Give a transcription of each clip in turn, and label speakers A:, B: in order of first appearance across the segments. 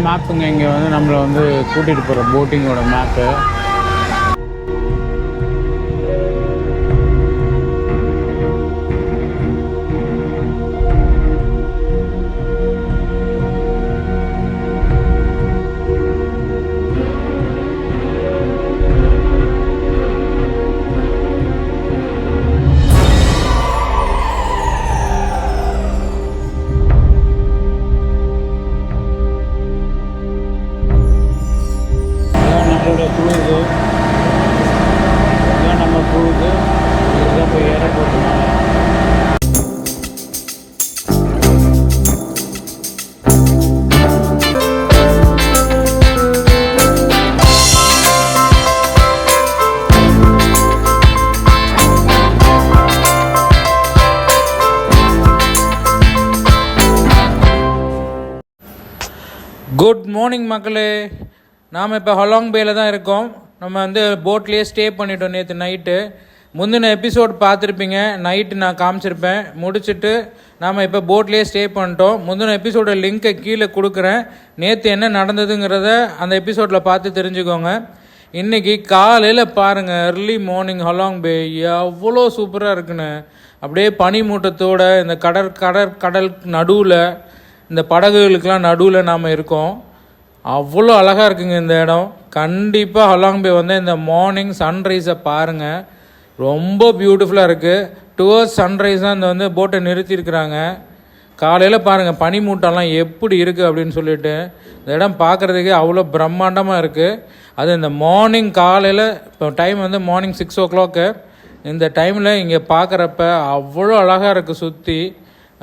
A: மேப்புங்க இங்கே வந்து நம்மளை வந்து கூட்டிகிட்டு போகிற போட்டிங்கோட மேப்பு மார்னிங் மக்களே நாம் இப்போ ஹலாங் பேயில் தான் இருக்கோம். நம்ம வந்து போட்லேயே ஸ்டே பண்ணிட்டோம் நேற்று நைட்டு முந்தின எபிசோட் பார்த்துருப்பீங்க. நைட்டு நான் காமிச்சிருப்பேன். முடிச்சுட்டு நாம் இப்போ போட்லேயே ஸ்டே பண்ணிட்டோம். முந்தின எபிசோட லிங்க்கை கீழே கொடுக்குறேன். நேற்று என்ன நடந்ததுங்கிறத அந்த எபிசோடில் பார்த்து தெரிஞ்சுக்கோங்க. இன்றைக்கி காலையில் பாருங்கள் ஏர்லி மார்னிங் ஹலாங் பே எவ்வளோ சூப்பராக இருக்குன்னு. அப்படியே பனிமூட்டத்தோட இந்த கடற் கடற் கடல் நடுவில் இந்த படகுகளுக்கெல்லாம் நடுவில் நாம் இருக்கோம். அவ்வளோ அழகாக இருக்குங்க இந்த இடம். கண்டிப்பாக ஹலாங் பே வந்து இந்த மார்னிங் சன்ரைஸை பாருங்கள் ரொம்ப பியூட்டிஃபுல்லாக இருக்குது டுவர்ஸ் சன்ரைஸ் தான் இந்த வந்து போட்டை நிறுத்தியிருக்கிறாங்க காலையில் பாருங்கள் பனிமூட்டம்லாம் எப்படி இருக்குது அப்படின்னு சொல்லிட்டு. இந்த இடம் பார்க்குறதுக்கே அவ்வளோ பிரம்மாண்டமாக இருக்குது அது இந்த மார்னிங் காலையில் இப்போ டைம் வந்து மார்னிங் சிக்ஸ் ஓ கிளாக்கு இந்த டைமில் இங்கே பார்க்குறப்ப அவ்வளோ அழகாக இருக்குது சுற்றி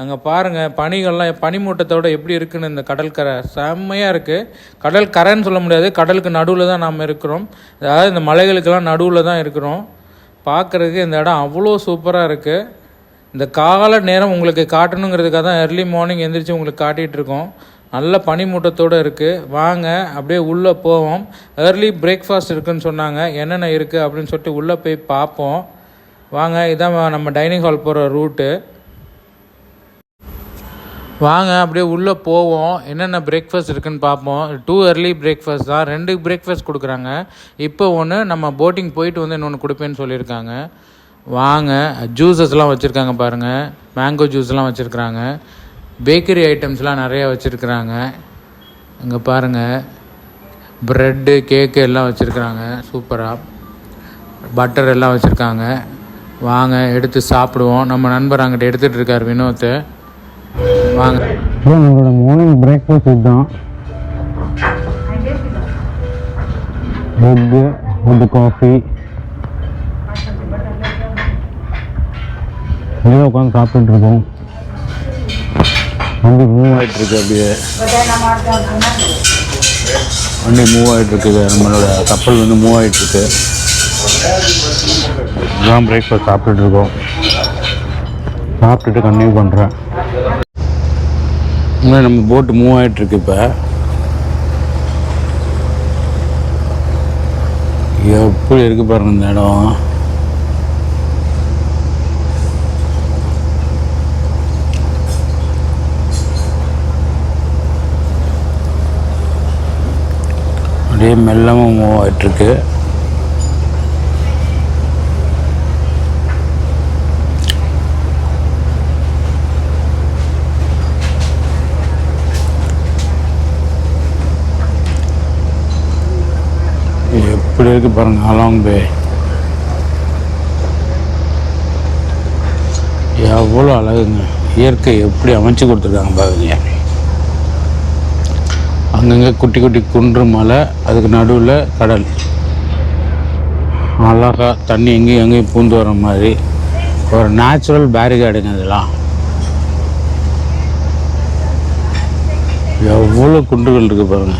A: அங்கே பாருங்கள் பனிகள்லாம் பனிமூட்டத்தோடு எப்படி இருக்குன்னு இந்த கடற்கரை செம்மையாக இருக்குது கடல் கரைன்னு சொல்ல முடியாது. கடலுக்கு நடுவில் தான் நாம் இருக்கிறோம். அதாவது இந்த மலைகளுக்கெல்லாம் நடுவில் தான் இருக்கிறோம். பார்க்குறதுக்கு இந்த இடம் அவ்வளோ சூப்பராக இருக்குது இந்த கால நேரம் உங்களுக்கு காட்டணுங்கிறதுக்காக தான் எர்லி மார்னிங் எந்திரிச்சு உங்களுக்கு காட்டிகிட்டு இருக்கோம். நல்ல பனிமூட்டத்தோடு இருக்குது வாங்க அப்படியே உள்ளே போவோம். ஏர்லி பிரேக்ஃபாஸ்ட் இருக்குன்னு சொன்னாங்க. என்னென்ன இருக்குது அப்படின்னு சொல்லிட்டு உள்ளே போய் பார்ப்போம். வாங்க இதான் நம்ம டைனிங் ஹால் போகிற ரூட்டு வாங்க அப்படியே உள்ளே போவோம். என்னென்ன பிரேக்ஃபாஸ்ட் இருக்குன்னு பார்ப்போம். டூ ஏர்லி பிரேக்ஃபாஸ்ட் தான். ரெண்டு பிரேக்ஃபாஸ்ட் கொடுக்குறாங்க. இப்போ ஒன்று நம்ம போட்டிங் போயிட்டு வந்து இன்னொன்று கொடுப்பேன்னு சொல்லியிருக்காங்க. வாங்க ஜூஸஸ்லாம் வச்சுருக்காங்க பாருங்கள் மேங்கோ ஜூஸ்லாம் வச்சுருக்குறாங்க. பேக்கரி ஐட்டம்ஸ்லாம் நிறையா வச்சுருக்குறாங்க. இங்கே பாருங்கள் ப்ரெட்டு கேக்கு எல்லாம் வச்சுருக்குறாங்க. சூப்பராக பட்டர் எல்லாம் வச்சுருக்காங்க. வாங்க எடுத்து சாப்பிடுவோம். நம்ம நண்பர் அங்கிட்ட எடுத்துகிட்டு இருக்கார் வினோத் வாங்க.
B: அப்புறம் நம்மளோட மார்னிங் பிரேக்ஃபாஸ்ட் இதுதான். எக்கு அந்த காஃபி இங்கே உட்காந்து சாப்பிட்டுட்டு இருக்கோம். வண்டி மூவ் ஆகிட்டு இருக்கு அப்படியே. வண்டி மூவ் ஆகிட்டு இருக்குது நம்மளோட கப்பல் வந்து மூவ் ஆகிட்டு இருக்கு இதுதான் பிரேக்ஃபாஸ்ட் சாப்பிட்டுட்டு இருக்கோம். சாப்பிட்டுட்டு கன்டினியூ பண்ணுறேன் இன்னும் நம்ம போட்டு மூவ் ஆகிட்டுருக்கு இப்போ. எப்படி இருக்கு பாருங்க இந்த இடம். அப்படியே மெல்லமாக மூவ் ஆகிட்டு இருக்கு பாருங்க அலாங் பே எவ்வளோ அழகுங்க. இயற்கை எப்படி அமைச்சு கொடுத்துருக்காங்க பாருங்க. அங்கங்கே குட்டி குட்டி குன்று மலை அதுக்கு நடுவில் கடல். அழகா தண்ணி எங்கேயும் எங்கேயும் பூந்து வர மாதிரி. ஒரு நேச்சுரல் பேரிகார்டுங்க இதெல்லாம். எவ்வளோ குன்றுகள் இருக்கு பாருங்க.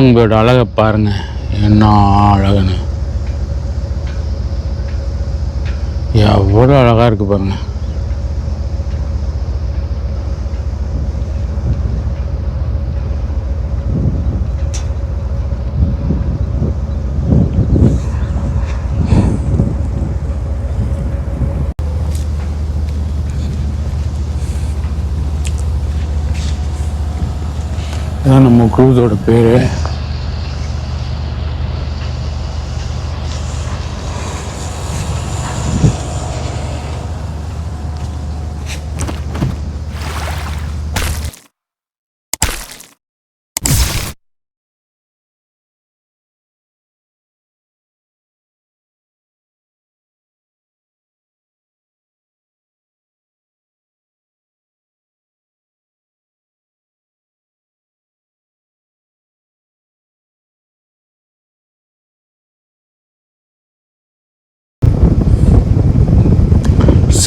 B: சாங் அழகை பாருங்க. என்ன அழகுன்னு. எவ்வளோ அழகா இருக்கு பாருங்க. இதான் நம்ம குழுதோட பேர்.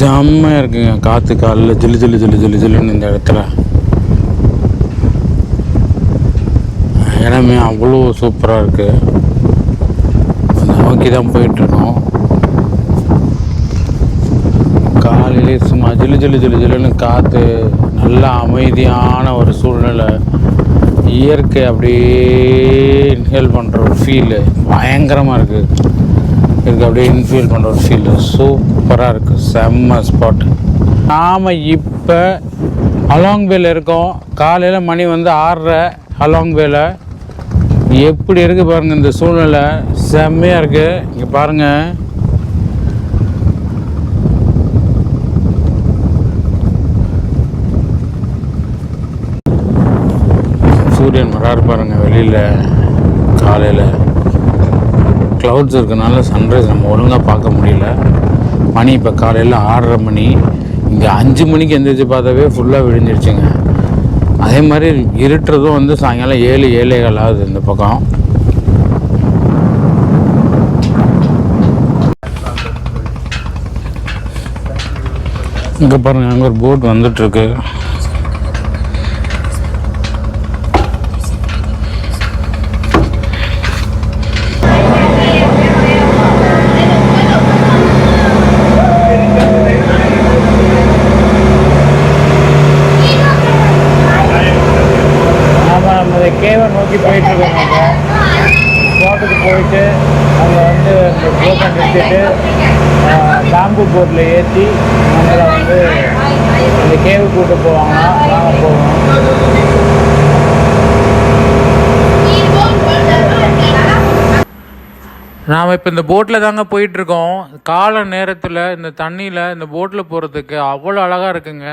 B: செம்மையாக இருக்குங்க. காற்று காலில் ஜில்லு ஜில்லு ஜில்லு ஜில்லு ஜில்லுன்னு இந்த இடத்துல. இடமே அவ்வளோ சூப்பராக இருக்குது அதை நோக்கி தான் போயிட்டுருக்கோம். காலையிலே சும்மா ஜில்லு ஜில்லு ஜில்லு ஜில்லுன்னு காற்று நல்லா அமைதியான ஒரு சூழ்நிலை. இயற்கை அப்படியே இன்ஹேல் பண்ணுற ஒரு ஃபீலு பயங்கரமாக இருக்குது இதுக்கு அப்படியே இன்ஃபீல் பண்ணுற ஒரு ஃபீல் சூப்பராக இருக்குது செம்ம ஸ்பாட் நாம் இப்போ அலாங் வேல இருக்கோம். காலையில் மணி வந்து ஆறரை. அலாங் வேல எப்படி இருக்குது பாருங்கள் இந்த சூழ்நிலை. செம்மையாக இருக்குது இங்கே பாருங்கள் சூரியன் வராரு பாருங்கள் வெளியில். காலையில். க்ளவுட்ஸ் இருக்கனால சன்ரைஸ் நம்ம ஒழுங்காக பார்க்க முடியல. மணி இப்போ காலையில் ஆறரை மணி. இங்கே அஞ்சு மணிக்கு எந்திரிச்சு பார்த்தாவே ஃபுல்லாக விடிஞ்சிருச்சுங்க. அதே மாதிரி இருட்டுறதும் வந்து சாயங்காலம் ஏழு ஏழே ஆகுது இந்த பக்கம். இங்கே பாருங்கள் அங்கே ஒரு போட் வந்துட்டுருக்கு. அங்கே வந்து இந்த போட்டை நிறுத்திட்டு பேம்பு போட்டில் ஏற்றி நம்மளை வந்து இந்த கேவு கூட்டு போவாங்கன்னா நாங்கள் போவோம்.
A: நாம் இப்போ இந்த போட்டில் தாங்க போயிட்டுருக்கோம். கால நேரத்தில் இந்த தண்ணியில் இந்த போட்டில் போகிறதுக்கு அவ்வளோ அழகாக இருக்குங்க.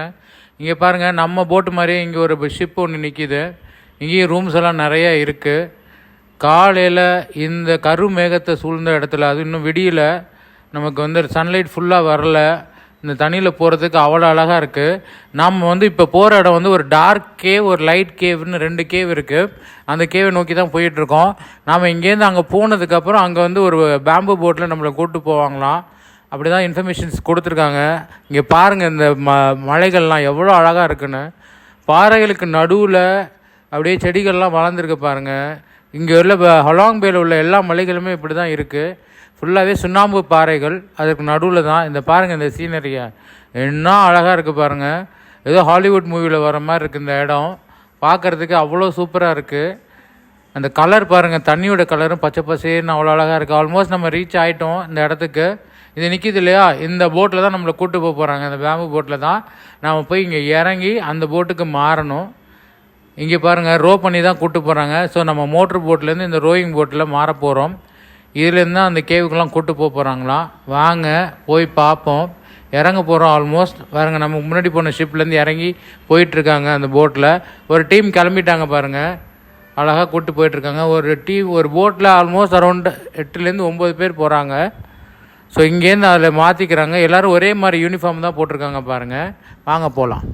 A: இங்கே பாருங்கள் நம்ம போட்டு மாதிரியே இங்கே ஒரு ஷிப் ஒன்று நிற்கிது இங்கேயும் ரூம்ஸ் எல்லாம் நிறைய இருக்குது காலையில் இந்த கருமேகத்தை சூழ்ந்த இடத்துல அது இன்னும் விடியல நமக்கு வந்து சன்லைட் ஃபுல்லாக வரல இந்த தண்ணியில் போகிறதுக்கு அவ்வளோ அழகாக இருக்குது நாம் வந்து இப்போ போகிற இடம் வந்து ஒரு டார்க் கேவ் ஒரு லைட் கேவ்னு ரெண்டு கேவ் இருக்குது அந்த கேவை நோக்கி தான் போயிட்டுருக்கோம் நாம் இங்கேருந்து அங்கே போனதுக்கப்புறம் அங்கே வந்து ஒரு பேம்பு போட்டில் நம்மளை கூப்பிட்டு போவாங்களாம். அப்படி தான் இன்ஃபர்மேஷன்ஸ் கொடுத்துருக்காங்க. இங்கே பாருங்கள் இந்த ம மலைகள்லாம் எவ்வளோ அழகாக இருக்குன்னு. பாறைகளுக்கு நடுவில் அப்படியே செடிகள்லாம் வளர்ந்துருக்கு பாருங்கள் இங்கே உள்ள ப- ஹொலாங் பேல உள்ள எல்லா மலைகளுமே இப்படி தான் இருக்குது ஃபுல்லாகவே சுண்ணாம்பு பாறைகள் அதுக்கு நடுவில் தான் இந்த பாருங்கள் இந்த சீனரியை என்ன அழகாக இருக்குது பாருங்கள் ஏதோ ஹாலிவுட் மூவியில் வர மாதிரி இருக்குது இந்த இடம். பார்க்குறதுக்கு அவ்வளோ சூப்பராக இருக்குது அந்த கலர் பாருங்கள் தண்ணியோட கலரும் பச்சை பசேன்னு அவ்வளோ அழகாக இருக்குது ஆல்மோஸ்ட் நம்ம ரீச் ஆகிட்டோம் இந்த இடத்துக்கு. இது நிற்கிது இல்லையா? இந்த போட்டில் தான் நம்மளை கூப்பிட்டு போக போகிறாங்க இந்த பேம்பு போட்டில் தான். நாம் போய் இங்கே இறங்கி அந்த போட்டுக்கு மாறணும். இங்கே பாருங்கள் ரோ பண்ணி தான் கூப்பிட்டு போகிறாங்க ஸோ நம்ம மோட்ரு போட்லேருந்து இந்த ரோயிங் போட்டில் மாற போகிறோம் இதுலேருந்து தான் அந்த கேவுக்கெல்லாம் கூப்பிட்டு போக போகிறாங்களாம் வாங்க போய் பார்ப்போம். இறங்க போகிறோம் ஆல்மோஸ்ட் பாருங்க நம்ம முன்னாடி போன ஷிப்லேருந்து இறங்கி போயிட்டுருக்காங்க அந்த போட்டில் ஒரு டீம் கிளம்பிட்டாங்க பாருங்கள் அழகாக கூட்டு போயிட்டுருக்காங்க. ஒரு டீம் ஒரு போட்டில் ஆல்மோஸ்ட் அரௌண்ட் எட்டுலேருந்து ஒம்பது பேர் போகிறாங்க ஸோ இங்கேருந்து அதில் மாற்றிக்கிறாங்க எல்லோரும் ஒரே மாதிரி யூனிஃபார்ம் தான் போட்டிருக்காங்க பாருங்கள் வாங்க போகலாம்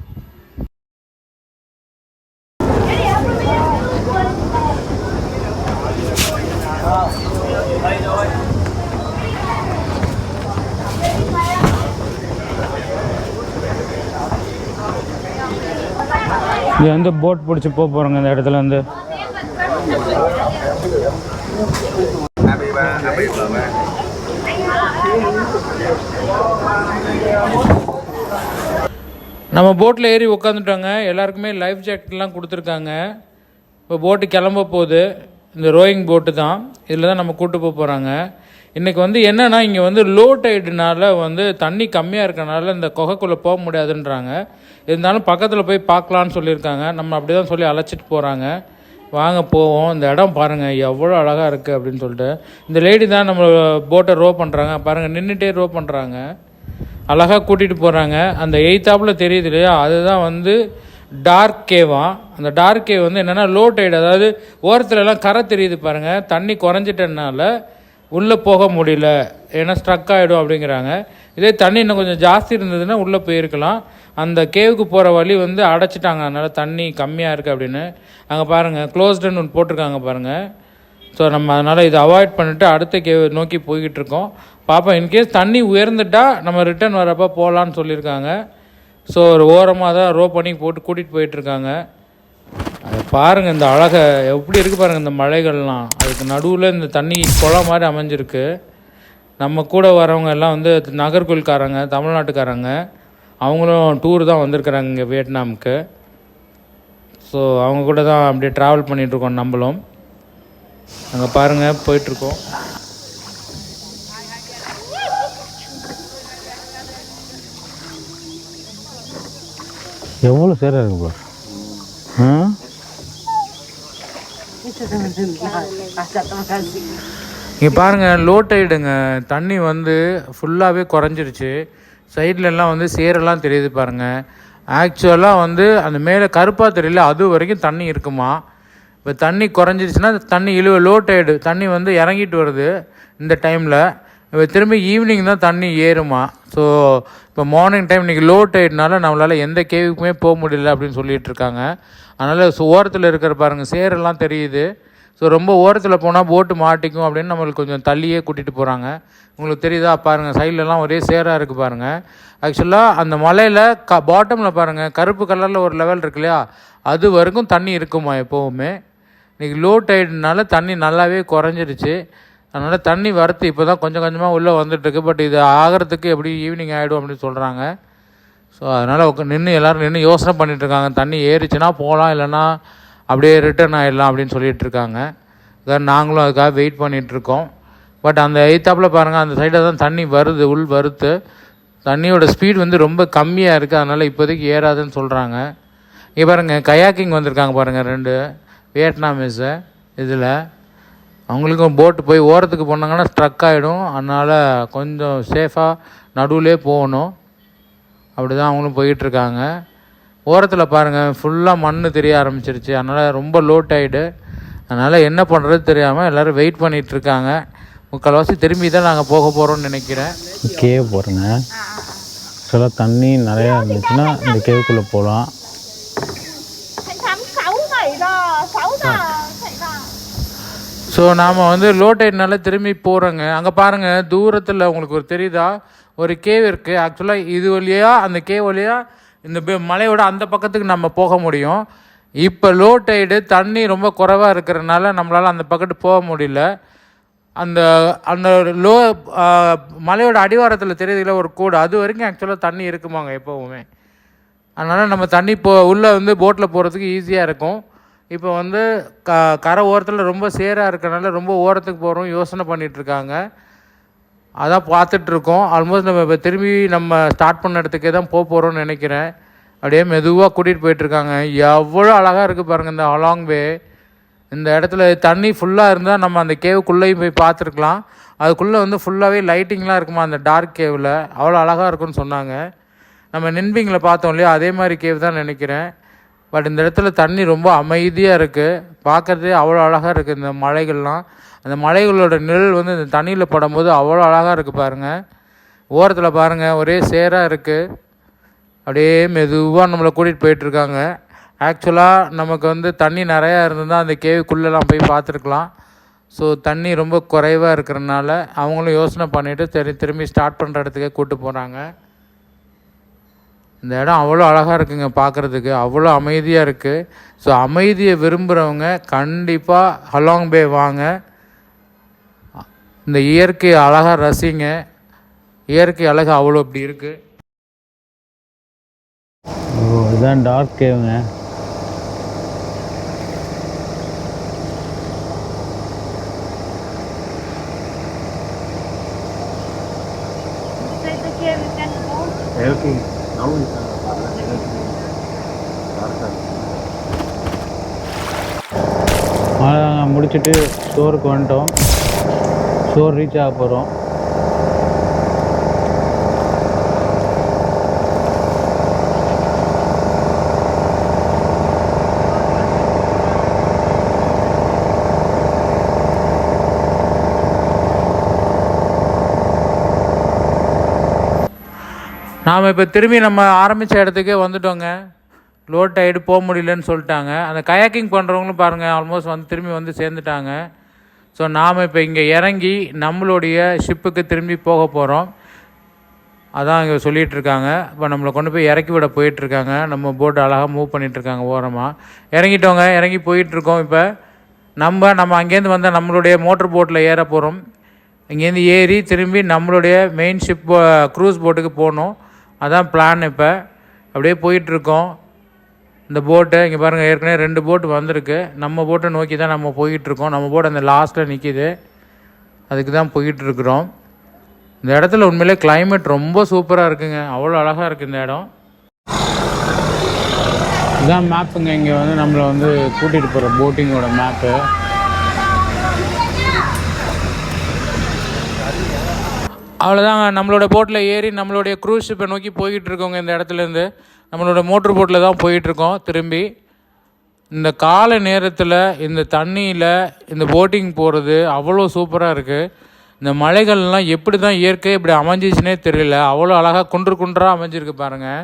B: இது வந்து போட் பிடிச்சி போக போகிறோங்க இந்த இடத்துல வந்து.
A: நம்ம போட்டில் ஏறி உட்காந்துட்டோங்க எல்லாருக்குமே லைஃப் ஜாக்கெட்லாம் கொடுத்துருக்காங்க. இப்போ போட்டு கிளம்ப போகுது. இந்த ரோயிங் போட்டு தான். இதில் தான் நம்ம கூட்டு போக போகிறாங்க இன்றைக்கி வந்து என்னென்னா இங்கே வந்து லோ டைடுனால வந்து தண்ணி கம்மியாக இருக்கனால இந்த குகைக்குள்ளே போக முடியாதுன்றாங்க. இருந்தாலும் பக்கத்தில் போய் பார்க்கலான்னு சொல்லியிருக்காங்க. நம்ம அப்படி தான் சொல்லி அழைச்சிட்டு போகிறாங்க வாங்க போவோம். இந்த இடம் பாருங்கள் எவ்வளோ அழகாக இருக்குது அப்படின்னு சொல்லிட்டு. இந்த லேடி தான் நம்ம போட்டை ரோ பண்ணுறாங்க பாருங்கள் நின்றுட்டே ரோ பண்ணுறாங்க அழகாக கூட்டிகிட்டு போகிறாங்க அந்த எய்த்தாப்பில் தெரியுது இல்லையா? அதுதான் வந்து டார்க் கேவா அந்த டார்க் கேவ் வந்து என்னென்னா லோ டைடு அதாவது ஓரத்துலலாம் கரை தெரியுது பாருங்கள் தண்ணி குறைஞ்சிட்டனால உள்ளே போக முடியல. ஏன்னா ஸ்ட்ரக் ஆகிடும் அப்படிங்கிறாங்க. இதே தண்ணி இன்னும் கொஞ்சம் ஜாஸ்தி இருந்ததுன்னா உள்ளே போயிருக்கலாம். அந்த கேவுக்கு போகிற வழி வந்து அடைச்சிட்டாங்க. அதனால் தண்ணி கம்மியாக இருக்குது அப்படின்னு. அங்கே பாருங்கள் க்ளோஸ்டுன்னு ஒன்று போட்டிருக்காங்க பாருங்கள் ஸோ நம்ம அதனால் இதை அவாய்ட் பண்ணிவிட்டு அடுத்த கேவ் நோக்கி போய்கிட்டு இருக்கோம். பாப்பா இன்கேஸ் தண்ணி உயர்ந்துட்டா நம்ம ரிட்டர்ன் வரப்போ போகலான்னு சொல்லியிருக்காங்க. ஸோ ஒரு ஓரமாக தான் ரோ பண்ணி போட்டு கூட்டிகிட்டு போயிட்டுருக்காங்க அதை பாருங்கள் இந்த அழகை எப்படி இருக்குது பாருங்கள் இந்த மலைகள்லாம். அதுக்கு நடுவில் இந்த தண்ணி குளம் மாதிரி அமைஞ்சிருக்கு. நம்ம கூட வரவங்க எல்லாம் வந்து நகர்கோயில்காரங்க தமிழ்நாட்டுக்காரங்க. அவங்களும் டூர் தான் வந்திருக்கிறாங்க இங்கே வியட்நாமுக்கு. ஸோ அவங்க கூட தான் அப்படியே ட்ராவல் பண்ணிகிட்ருக்கோம் நம்மளும். அங்கே பாருங்கள் போயிட்டுருக்கோம்.
B: எவ்வளோ சேராக இருக்கு பாரு ஆ?
A: இங்கே பாருங்கள் லோ டைடுங்க தண்ணி வந்து ஃபுல்லாகவே குறைஞ்சிருச்சு. சைட்லலாம் வந்து சேரெல்லாம் தெரியுது பாருங்கள் ஆக்சுவலாக வந்து அந்த மேலே கருப்பாக தெரியல அது வரைக்கும் தண்ணி இருக்குமா? இப்போ தண்ணி குறைஞ்சிருச்சுன்னா தண்ணி இழுவ லோ டைடு தண்ணி வந்து இறங்கிட்டு வருது இந்த டைமில் இப்போ திரும்பி ஈவினிங் தான் தண்ணி ஏறுமா? ஸோ இப்போ மார்னிங் டைம் இன்றைக்கி லோ டைட்னால நம்மளால் எந்த கேவுக்குமே போக முடியல அப்படின்னு சொல்லிகிட்டு இருக்காங்க. அதனால் ஓரத்தில் இருக்கிற பாருங்கள் சேரெல்லாம் தெரியுது. ஸோ ரொம்ப ஓரத்தில் போனால் போட்டு மாட்டிக்கும் அப்படின்னு நம்மளுக்கு கொஞ்சம் தள்ளியே கூட்டிகிட்டு போகிறாங்க உங்களுக்கு தெரியுதா? பாருங்கள் சைட்லலாம் ஒரே சேராக இருக்குது பாருங்கள் ஆக்சுவலாக அந்த மலையில் க பாட்டமில் பாருங்கள் கருப்பு கலரில் ஒரு லெவல் இருக்கு இல்லையா? அது வரைக்கும் தண்ணி இருக்குமா எப்போவுமே? இன்றைக்கி லோ டைடுனால தண்ணி நல்லாவே குறைஞ்சிருச்சு அதனால் தண்ணி வரத்து இப்போ தான் கொஞ்சம் கொஞ்சமாக உள்ளே வந்துட்டுருக்கு. பட் இது ஆகிறதுக்கு எப்படி ஈவினிங் ஆகிடும் அப்படின்னு சொல்கிறாங்க ஸோ அதனால் நின்று எல்லோரும் நின்று யோசனை பண்ணிகிட்ருக்காங்க தண்ணி ஏறிச்சுன்னா போகலாம் இல்லைன்னா அப்படியே ரிட்டர்ன் ஆகிடலாம் அப்படின்னு சொல்லிகிட்ருக்காங்க அதான் நாங்களும் அதுக்காக வெயிட் பண்ணிகிட்ருக்கோம் பட் அந்த எய்த்தாப்பில் பாருங்கள் அந்த சைடில் தான் தண்ணி வருது உள் வருது. தண்ணியோட ஸ்பீட் வந்து ரொம்ப கம்மியாக இருக்குது அதனால் இப்போதைக்கு ஏறாதுன்னு சொல்கிறாங்க இங்கே பாருங்கள் கயாக்கிங் வந்திருக்காங்க பாருங்கள் ரெண்டு. வியட்நாமீஸு இதில். அவங்களுக்கும் போட்டு போய் ஓரத்துக்கு போனாங்கன்னா ஸ்ட்ரக் ஆகிடும் அதனால் கொஞ்சம் சேஃபாக நடுவுலே போகணும். அப்படி தான் அவங்களும் போயிட்டுருக்காங்க. ஓரத்தில் பாருங்கள் ஃபுல்லாக மண் தெரிய ஆரம்பிச்சிருச்சு. அதனால் ரொம்ப லோட் ஆகிடு அதனால் என்ன பண்ணுறது தெரியாமல் எல்லோரும் வெயிட் பண்ணிகிட்ருக்காங்க முக்கால்வாசி திரும்பி தான் நாங்கள் போக போகிறோம்னு நினைக்கிறேன்.
B: கேவ் போகிறேங்க ஆக்சுவலாக தண்ணி நிறையா இருந்துச்சுன்னா இந்த கேவுக்குள்ளே போகலாம்.
A: ஸோ நாம் வந்து லோ டைட்னால திரும்பி போகிறோங்க அங்கே பாருங்கள் தூரத்தில் உங்களுக்கு ஒரு தெரியுதா? ஒரு கேவ் இருக்குது ஆக்சுவலாக இது வழியாக அந்த கேவ் வழியாக இந்த மலையோட அந்த பக்கத்துக்கு நம்ம போக முடியும். இப்போ லோ டைடு தண்ணி ரொம்ப குறைவாக இருக்கிறனால நம்மளால் அந்த பக்கத்து போக முடியல. அந்த அந்த லோ மலையோட அடிவாரத்தில் தெரியுதுல ஒரு கூடு. அது வரைக்கும் ஆக்சுவலாக தண்ணி இருக்குமாங்க எப்போவுமே. அதனால் நம்ம தண்ணி போ உள்ளே வந்து போட்டில் போகிறதுக்கு ஈஸியாக இருக்கும். இப்போ வந்து க கரை ஓரத்தில் ரொம்ப சேராக இருக்கிறனால ரொம்ப ஓரத்துக்கு போகிறோம் யோசனை பண்ணிகிட்ருக்காங்க இருக்காங்க. அதான் பார்த்துட்ருக்கோம். ஆல்மோஸ்ட் நம்ம இப்போ திரும்பி நம்ம ஸ்டார்ட் பண்ண இடத்துக்கே தான் போக போகிறோம்னு நினைக்கிறேன். அப்படியே மெதுவாக கூட்டிகிட்டு போயிட்டுருக்காங்க. எவ்வளோ அழகாக இருக்குது பாருங்கள் இந்த அலாங் வே இந்த இடத்துல தண்ணி ஃபுல்லாக இருந்தால் நம்ம அந்த கேவுக்குள்ளேயும் போய் பார்த்துருக்கலாம். அதுக்குள்ளே வந்து ஃபுல்லாகவே லைட்டிங்லாம் இருக்குமா அந்த டார்க் கேவில் அவ்வளோ அழகாக இருக்குன்னு சொன்னாங்க. நம்ம நின்பிங்கில் பார்த்தோம் இல்லையா? அதே மாதிரி கேவ் தான் நினைக்கிறேன். பட் இந்த இடத்துல தண்ணி ரொம்ப அமைதியாக இருக்குது பார்க்கறதே அவ்வளோ அழகாக இருக்குது இந்த மலைகள்லாம். அந்த மலைகளோட நிழல் வந்து இந்த தண்ணியில் படும்போது அவ்வளோ அழகாக இருக்குது பாருங்கள் ஓரத்தில் பாருங்கள் ஒரே சேராக இருக்குது அப்படியே மெதுவாக நம்மளை கூட்டிகிட்டு போயிட்டுருக்காங்க ஆக்சுவலாக நமக்கு வந்து தண்ணி நிறையா இருந்தால் அந்த கேவுக்குள்ளெல்லாம் போய் பார்த்துருக்கலாம். ஸோ தண்ணி ரொம்ப குறைவாக இருக்கிறனால அவங்களும் யோசனை பண்ணிவிட்டு திரு திரும்பி ஸ்டார்ட் பண்ணுற இடத்துக்கே கூப்பிட்டு போகிறாங்க இந்த இடம் அவ்வளோ அழகாக இருக்குங்க பார்க்குறதுக்கு. அவ்வளோ அமைதியாக இருக்குது ஸோ அமைதியை விரும்புகிறவங்க கண்டிப்பாக ஹலாங் பே வாங்க. இந்த இயற்கை அழகாக ரசிங்க. இயற்கை அழகு அவ்வளோ அப்படி இருக்குது
B: ஓ இதுதான் டார்க் கேவுங்க
C: Okay,
B: முடிச்சுட்டு ஸ்டோருக்கு வந்துட்டோம். ஸ்டோர் ரீச் ஆக போகிறோம்
A: நாம் இப்போ திரும்பி நம்ம ஆரம்பித்த இடத்துக்கே வந்துட்டோங்க. லோட் டைடு போக முடியலன்னு சொல்லிட்டாங்க. அந்த கயாக்கிங் பண்ணுறவங்களும் பாருங்கள் ஆல்மோஸ்ட் வந்து திரும்பி வந்து சேர்ந்துட்டாங்க. ஸோ நாம் இப்போ இங்கே இறங்கி நம்மளுடைய ஷிப்புக்கு திரும்பி போக போகிறோம் அதான் இங்கே சொல்லிகிட்ருக்காங்க இப்போ நம்மளை கொண்டு போய் இறக்கி விட போயிட்டுருக்காங்க நம்ம போட்டு அழகாக மூவ் பண்ணிகிட்ருக்காங்க ஓரமாக இறங்கிட்டோங்க. இறங்கி போயிட்டுருக்கோம் இப்போ. நம்ம நம்ம அங்கேருந்து வந்த நம்மளுடைய மோட்டர் போட்டில் ஏற போகிறோம் இங்கேருந்து ஏறி திரும்பி நம்மளுடைய மெயின் ஷிப் க்ரூஸ் போட்டுக்கு போகணும். அதான் பிளான் இப்போ. அப்படியே போயிட்டுருக்கோம் இந்த போட்டு இங்கே பாருங்கள் ஏற்கனவே ரெண்டு போட்டு வந்திருக்கு. நம்ம போட்டை நோக்கி தான் நம்ம போயிட்டுருக்கோம். நம்ம போட்டு அந்த லாஸ்ட்டில் நிற்கிது அதுக்கு தான் போயிட்டுருக்குறோம். இந்த இடத்துல உண்மையிலே கிளைமேட் ரொம்ப சூப்பராக இருக்குங்க. அவ்வளோ அழகாக இருக்குது இந்த இடம்.
B: இதுதான் மேப்புங்க இங்கே வந்து நம்மளை வந்து கூட்டிகிட்டு போகிற போட்டிங்கோட மேப்பு
A: அவ்வளோதாங்க நம்மளோட போட்டில் ஏறி நம்மளுடைய க்ரூஸ் ஷிப்பை நோக்கி போய்கிட்டு இருக்கோங்க இந்த இடத்துலேருந்து. நம்மளோட மோட்ரு போட்டில் தான் போயிட்டுருக்கோம். திரும்பி இந்த காலை நேரத்தில் இந்த தண்ணியில் இந்த போட்டிங் போகிறது அவ்வளோ சூப்பராக இருக்குது இந்த மலைகள்லாம் எப்படி தான் இயற்கை இப்படி அமைஞ்சிச்சுனே தெரியல. அவ்வளோ அழகாக குன்று குன்றாக அமைஞ்சிருக்கு பாருங்கள்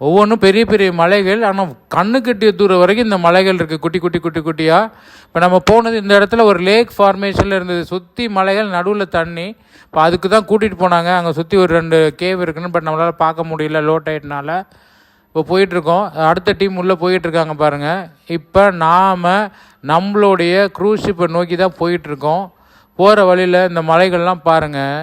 A: ஒவ்வொன்றும் பெரிய பெரிய மலைகள். ஆனால் கண்ணு கட்டிய தூரம் வரைக்கும் இந்த மலைகள் இருக்குது குட்டி குட்டி குட்டி குட்டியாக இப்போ நம்ம போனது இந்த இடத்துல ஒரு லேக் ஃபார்மேஷனில் இருந்தது. சுற்றி மலைகள் நடுவில் தண்ணி. இப்போ அதுக்கு தான் கூட்டிகிட்டு போனாங்க. அங்கே சுற்றி ஒரு ரெண்டு கேவ் இருக்குன்னு பட் நம்மளால் பார்க்க முடியல லோ டைட்னால இப்போ போயிட்டுருக்கோம். அடுத்த டீம் உள்ளே போயிட்டுருக்காங்க பாருங்கள் இப்போ நாம் நம்மளுடைய க்ரூஸ் ஷிப்பை நோக்கி தான் போயிட்டுருக்கோம். போகிற வழியில் இந்த மலைகள்லாம் பாருங்கள்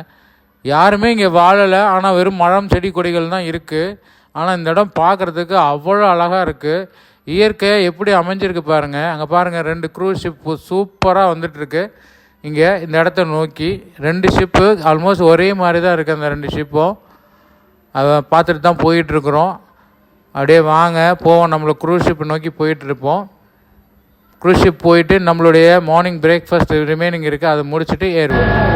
A: யாருமே இங்கே வாழலை. ஆனால் வெறும் மரம் செடி கொடிகள் தான் இருக்குது ஆனால் இந்த இடம் பார்க்குறதுக்கு அவ்வளோ அழகாக இருக்குது இயற்கையாக எப்படி அமைஞ்சிருக்கு பாருங்கள் அங்கே பாருங்கள் ரெண்டு க்ரூஸ் ஷிப்பு சூப்பராக வந்துட்டுருக்கு. இங்கே இந்த இடத்த நோக்கி ரெண்டு ஷிப்பு ஆல்மோஸ்ட் ஒரே மாதிரி தான் இருக்குது அந்த ரெண்டு ஷிப்பும் அதை பார்த்துட்டு தான் போயிட்டுருக்குறோம். அப்படியே வாங்க போவோம். நம்மளை க்ரூஸ் ஷிப் நோக்கி போயிட்டுருப்போம். க்ரூஸ் ஷிப் போயிட்டு நம்மளுடைய மார்னிங் பிரேக்ஃபாஸ்ட் ரிமைனிங் இருக்குது அதை முடிச்சுட்டு ஏறுவோம்.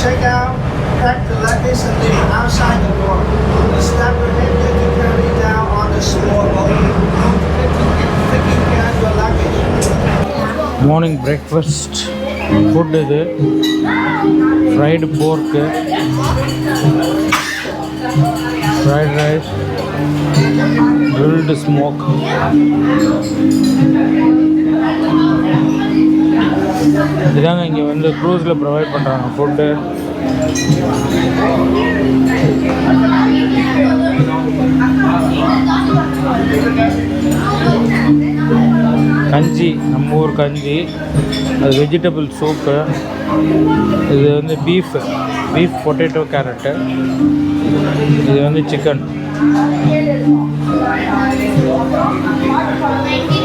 C: shake out, the and leading outside the door. We snap her to carry down on the small boat.
B: Morning breakfast. Food ಇದೆ Fried pork. Fried rice. Grilled smoke. இதுதாங்க இங்கே வந்து க்ரூஸில் ப்ரொவைட் பண்ணுறாங்க food கஞ்சி நம்ம ஊர் கஞ்சி. அது வெஜிடபிள் சூப்பு இது வந்து பீஃப் பீஃப் பொட்டேட்டோ கேரட்டு இது வந்து சிக்கன்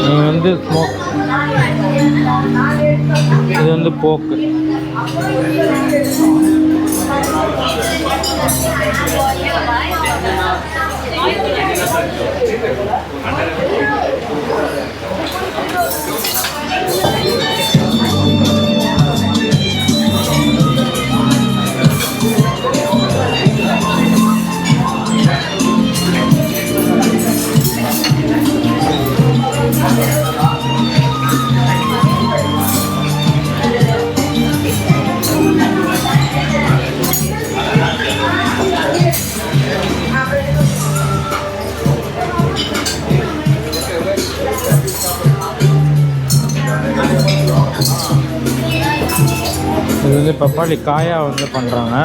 B: இது வந்து ஸ்மோக் இது வந்து போக்கு
A: Thank you. வந்து பப்பாளி காயா வந்து பண்ணுறாங்க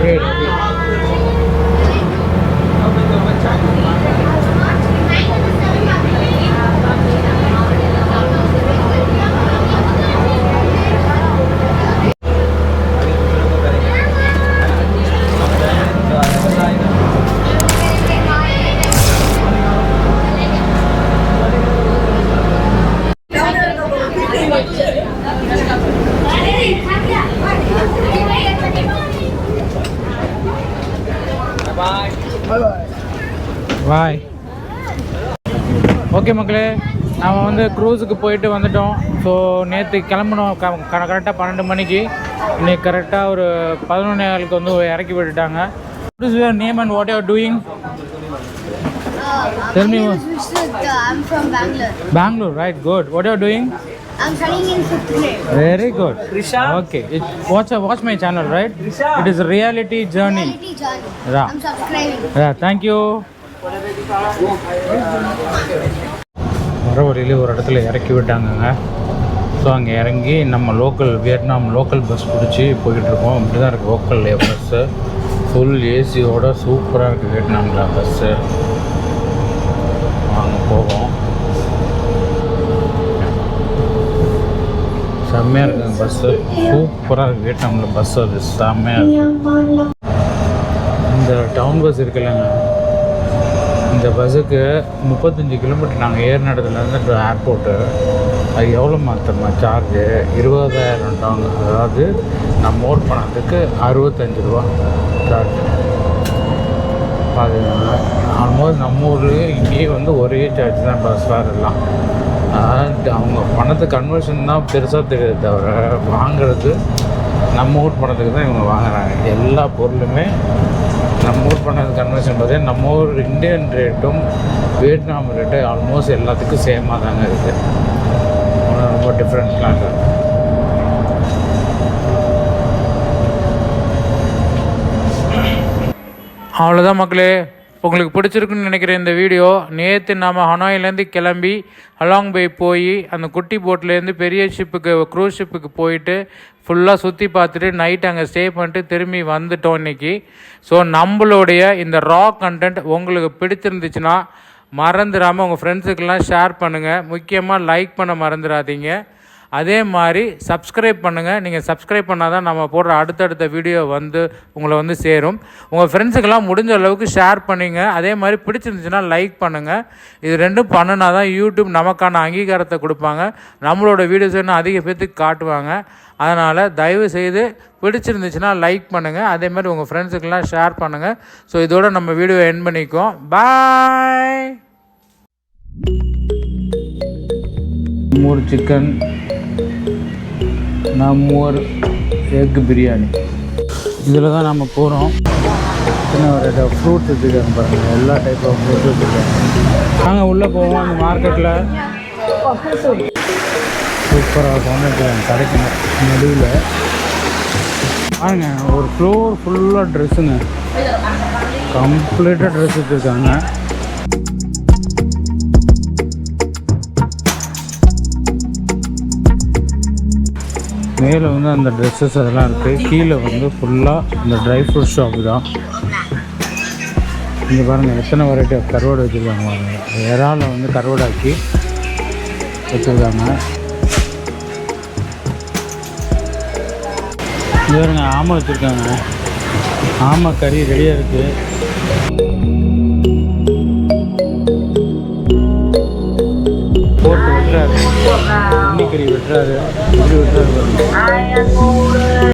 A: பாய் ஓகே மக்களே நாம் வந்து க்ரூஸுக்கு போயிட்டு வந்துட்டோம். ஸோ நேற்று கிளம்பணும் க கரெக்டாக பன்னெண்டு மணிக்கு. இன்னைக்கு கரெக்டாக ஒரு பதினொன்னே ஆளுக்கு வந்து இறக்கி விட்டுட்டாங்க. Name and what are doing Tell me what-
B: Vishnuddha. I'm from Bangalore.
A: Bangalore right good what are doing
B: I'm studying in fifth grade.
A: Very good okay it watch watch my channel right it is reality journey
B: Reality journey.
A: Yeah.
B: I'm subscribing.
A: Thank you வர வழியிலே ஒரு இடத்துல இறக்கி விட்டாங்கங்க. So அங்கே இறங்கி நம்ம local Vietnam local bus பிடிச்சி போய்கிட்டு இப்படி தான் இருக்குது லோக்கல் பஸ்ஸு ஃபுல் ஏசியோட சூப்பராக இருக்குது வியட்நாமில் பஸ்ஸு வாங்க போவோம். செம்மையாக இருக்குங்க பஸ்ஸு சூப்பராக இருக்குது வியட்நாமில் பஸ் அது. செம்மையாக இருக்குது இந்த டவுன் பஸ் இருக்குல்லங்க. இந்த பஸ்ஸுக்கு முப்பத்தஞ்சு கிலோமீட்டர் நாங்கள் ஏறின இடத்துலேருந்து ஏர்போர்ட்டு அது எவ்வளோ மாற்றமா சார்ஜு இருபதாயிரம் டாங் அதாவது நம்ம ஓட் பண்ணதுக்கு அறுபத்தஞ்சு ரூபா சார்ஜ் பார்த்தீங்கன்னா ஆல்மோஸ்ட் நம்ம ஊர்லேயே இங்கேயே வந்து ஒரே சார்ஜ் தான் பஸ் ஃபேர் எல்லாம் அவங்க பணத்தை கன்வர்ஷன் தான் பெருசாக தெரியுது தவிர வாங்கிறது நம்ம ஊர் பணத்துக்கு தான் இவங்க வாங்குறாங்க. எல்லா பொருளுமே நம்ம ஊர் பணத்து கன்வர்ஷன் பார்த்தீங்கன்னா நம்ம ஊர் இந்தியன் ரேட்டும் வியட்நாம் ரேட்டு ஆல்மோஸ்ட் எல்லாத்துக்கும் சேமாக தாங்க இருக்குது ரொம்ப டிஃப்ரெண்ட்லாம் இல்லை
D: அவ்வளோதான் மக்களே. உங்களுக்கு பிடிச்சிருக்குன்னு நினைக்கிற இந்த வீடியோ நேற்று நாம் ஹனாயிலேருந்து கிளம்பி அலாங் பே போய் அந்த குட்டி போட்லேருந்து பெரிய ஷிப்புக்கு க்ரூஸ் ஷிப்புக்கு போயிட்டு ஃபுல்லாக சுற்றி பார்த்துட்டு நைட் அங்கே ஸ்டே பண்ணிட்டு திரும்பி வந்துட்டோம் இன்றைக்கி ஸோ நம்மளுடைய இந்த ரா கண்டென்ட் உங்களுக்கு பிடிச்சிருந்துச்சுன்னா மறந்துடாமல் உங்கள் ஃப்ரெண்ட்ஸுக்கெல்லாம் ஷேர் பண்ணுங்கள் முக்கியமாக லைக் பண்ண மறந்துடாதீங்க. அதே மாதிரி சப்ஸ்கிரைப் பண்ணுங்கள் நீங்கள் சப்ஸ்கிரைப் பண்ணால் தான் நம்ம போடுற அடுத்தடுத்த வீடியோ வந்து உங்களை வந்து சேரும். உங்கள் ஃப்ரெண்ட்ஸுக்கெல்லாம் முடிஞ்ச அளவுக்கு ஷேர் பண்ணுங்க. அதே மாதிரி பிடிச்சிருந்துச்சுன்னா லைக் பண்ணுங்கள் இது ரெண்டும் பண்ணுனா தான் யூடியூப் நமக்கான அங்கீகாரத்தை கொடுப்பாங்க. நம்மளோட வீடியோஸ் இன்னும் அதிக பேர்த்துக்கு காட்டுவாங்க. அதனால் தயவு செய்து பிடிச்சிருந்துச்சுன்னா லைக் பண்ணுங்கள் அதே மாதிரி உங்கள் ஃப்ரெண்ட்ஸுக்கெல்லாம் ஷேர் பண்ணுங்கள் ஸோ இதோட நம்ம வீடியோ என் பண்ணிக்குவோம். பாய்
A: மூணு சிக்கன் நம்மூர் எக் பிரியாணி இதில் தான் நம்ம போகிறோம் சின்ன ஒரு ஃப்ரூட்ஸ் வச்சுருக்காங்க பாருங்கள் எல்லா டைப் ஆஃப் ஃப்ரூட்ஸ் வச்சுருக்காங்க. நாங்கள் உள்ளே போவோம். அந்த மார்க்கெட்டில் சூப்பராக கொண்டு கிடைக்கும் நடுவில். பாருங்க ஒரு ஃப்ளோர் ஃபுல்லாக ட்ரெஸ்ஸுங்க கம்ப்ளீட்டாக ட்ரெஸ் வச்சுருக்காங்க. மேலே வந்து அந்த ட்ரெஸ்ஸஸ் அதெல்லாம் இருக்குது கீழே வந்து ஃபுல்லாக இந்த ட்ரை ஃப்ரூட் ஷாப் தான். இங்கே பாருங்கள் எத்தனை வெரைட்டி ஆஃப் கருவாடு வச்சுருக்காங்க பாருங்கள் இறாலை வந்து கருவாடாக்கி வச்சுருக்காங்க. இது பாருங்க ஆமை வச்சுருக்காங்க. ஆமை கறி ரெடியாக இருக்குது போட்டு